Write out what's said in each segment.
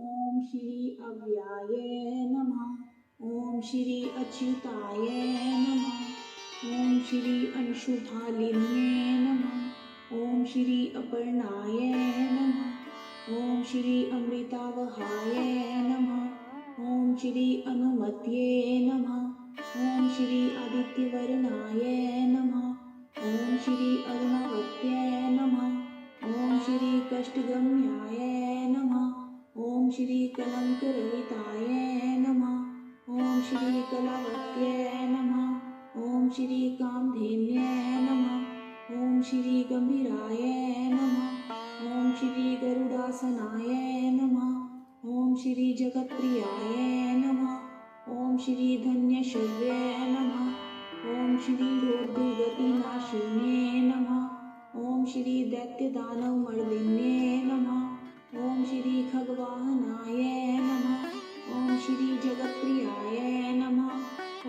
ओम श्री अव्याय नमः। ओम श्री अच्युताय नमः। ओम श्री अंशुभालिन्ये नमः। ओम श्री अपर्णाय नमः। ओम श्री अमृतावहाय नमः। ओम श्री अनुमत्ये नमः। ओम श्री आदित्यवर्णाय नमः। ओम श्री अरुणवत्ये नमः। ॐ श्री कष्टगम्याय नमः। ॐ श्री कलङ्करहिताय नमः। ॐ श्री कलावत्ये नमः। ॐ श्री कामधेन्ये नमः। ॐ श्री गम्भीराय नमः। ॐ श्री गरुडासनाय नमः। ॐ श्री जगत्प्रियाय नमः। ॐ श्री धन्यशव्ये नमः। ॐ श्री रोर्दुगतिनाशिन्ये नमः। ॐ श्री दैत्यदानवमर्दिन्ये नमः। ॐ श्री खगवाहनाय नमः। ॐ श्री जगत्प्रियाय नमः।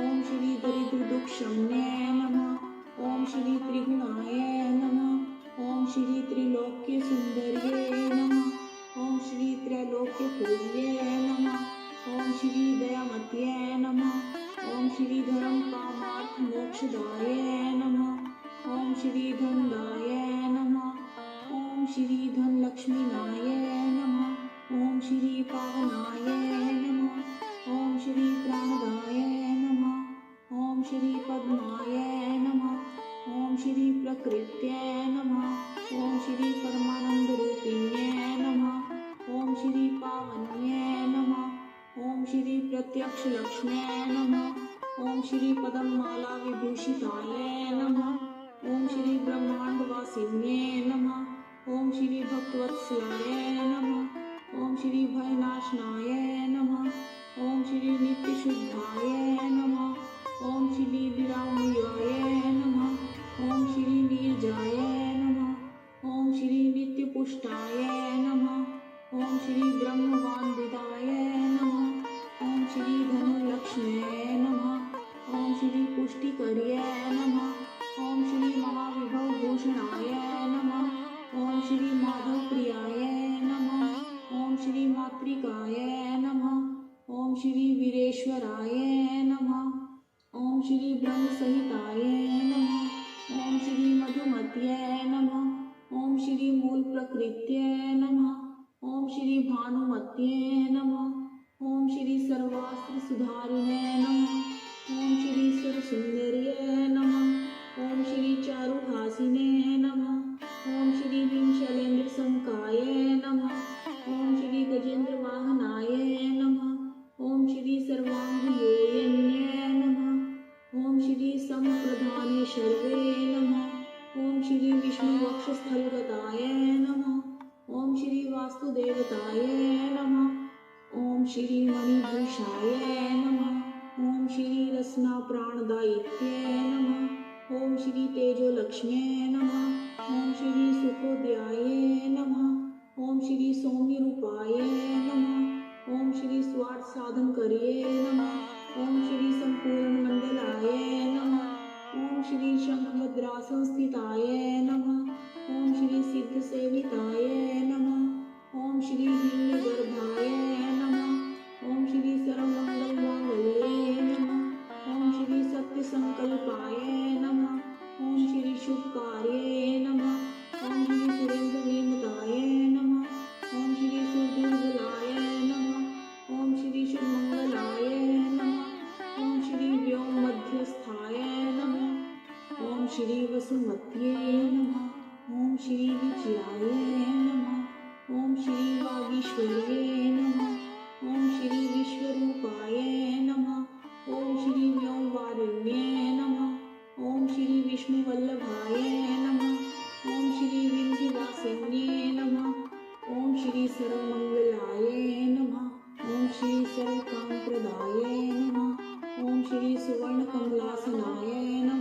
ॐ श्री दरिद्रदुःखशम्ये नमः। ॐ श्री त्रिगुणाय नमः। ॐ श्री त्रिलोक्यसुन्दर्ये नमः। ॐ श्री त्रैलोक्यपूज्ये नमः। ॐ श्री दयामत्ये नमः। ॐ श्री धर्मकामार्थमोक्षदाय नमः। ॐ श्री धनदाय श्री प्रत्यक्षलक्ष्म्ये नमः। ॐ श्री पदमाला विभूषिताय नम। ओं श्री ब्रह्माण्डवासिन्ये नम। ओं श्री भक्तवत्सलाय नम। ॐ श्री भयनाशनाय ॐ सहिताय नमः। ॐ श्री मधुमत्य नमः। ॐ श्री मूलप्रकृत्ये नमः। ॐ श्री भानुमत्ये नमः। ॐ श्री सर्वास्त्रसुधारिणे नमः। ॐ श्री सरसुन्दर्ये नमः। ॐ श्री चारुहासिने नमः। शर्वे नमः। ॐ श्री विष्णुवक्षस्थलगताय नमः। ॐ श्री वास्तुदेवताय नमः। ॐ श्री मणिभूषाय नमः। ॐ श्री रसना रत्नाप्राणदायित्ये नमः। ॐ श्री तेजोलक्ष्म्ये नमः। ॐ श्री सुखोदयाय श्री वसुमत्ये नमः। ॐ श्री विजयाय नमः। ॐ श्री वागीश्वर्ये नमः। ॐ श्री विश्वरूपाय नमः। ॐ श्री व्योमवारिण्ये नमः। ॐ श्री विष्णुवल्लभाय नमः। ॐ श्री विन्ध्यवासिन्ये नमः। ॐ श्री सर्वमङ्गलाय नमः। ॐ श्री सर्वकामप्रदाय नमः। ॐ श्री सुवर्णकमलासनाय नमः।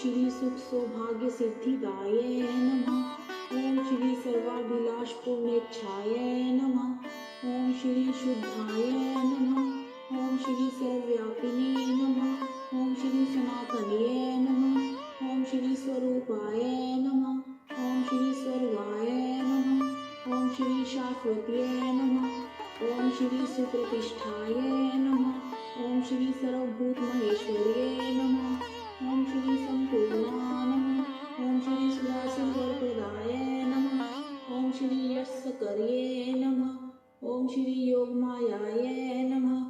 श्री सुखसौभाग्यसिद्धिदाय नमः। ॐ श्री सर्वाभिलाषपूर्णेच्छाय नमः। ॐ श्री शुद्धाय नमः। ॐ श्री सर्वव्यापिने नमः। ॐ श्री सनातनये नमः। ॐ श्री स्वरूपाय नमः। ॐ श्री स्वर्गाय नमः। ॐ श्री शाश्वत्ये नमः। श्री सुप्रतिष्ठाय नमः। ॐ श्री सर्वभूतमहेश्वर्ये नमः। ॐ श्री सम्पूर्णा नमः। ॐ श्री सुरासिंहप्रदाय नमः। ॐ श्री यशकर्ये नमः। ॐ श्री योगमायाय नमः।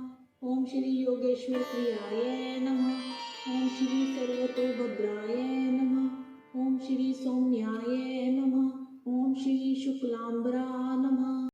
ॐ श्री योगेश्वर प्रियाय नमः। ॐ श्री सर्वतोभद्राय नमः। ॐ श्री सौम्याय नमः। ॐ श्री शुक्लाम्बरा नमः।